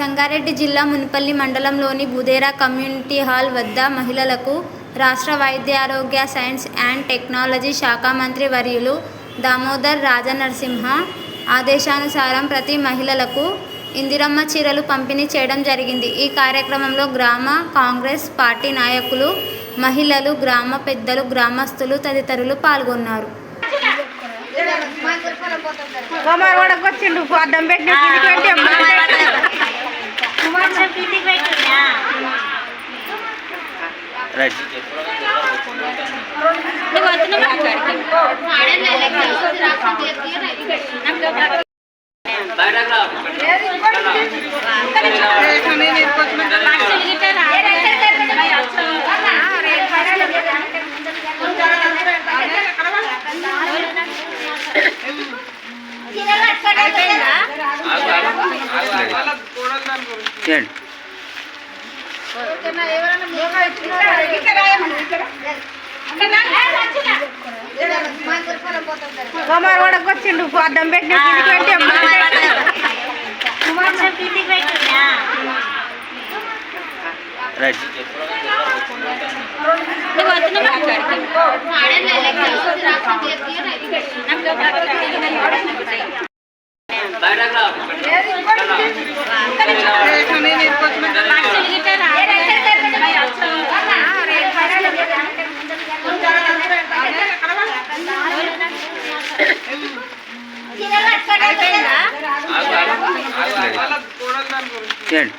సంగారెడ్డి జిల్లా మునిపల్లి మండలంలోని Budera community hall వద్ద మహిళలకు రాష్ట్ర వైద్యారోగ్య సైన్స్ అండ్ టెక్నాలజీ శాఖ మంత్రి వర్యులు దామోదర్ రాజనరసింహ ఆదేశానుసారం ప్రతి మహిళలకు ఇందిరమ్మ చీరలు పంపిణీ చేయడం జరిగింది. ఈ కార్యక్రమంలో గ్రామ కాంగ్రెస్ పార్టీ నాయకులు మహిళలు గ్రామ పెద్దలు గ్రామస్తులు తదితరులు పాల్గొన్నారు. కుమార్ కూడా వచ్చిండు అడ్డం పెట్టిన కిందికి పెట్టి రైట్ చేయండి కుమార్ పెట్టిన కిందికి పెట్టి రైట్. చేయండి.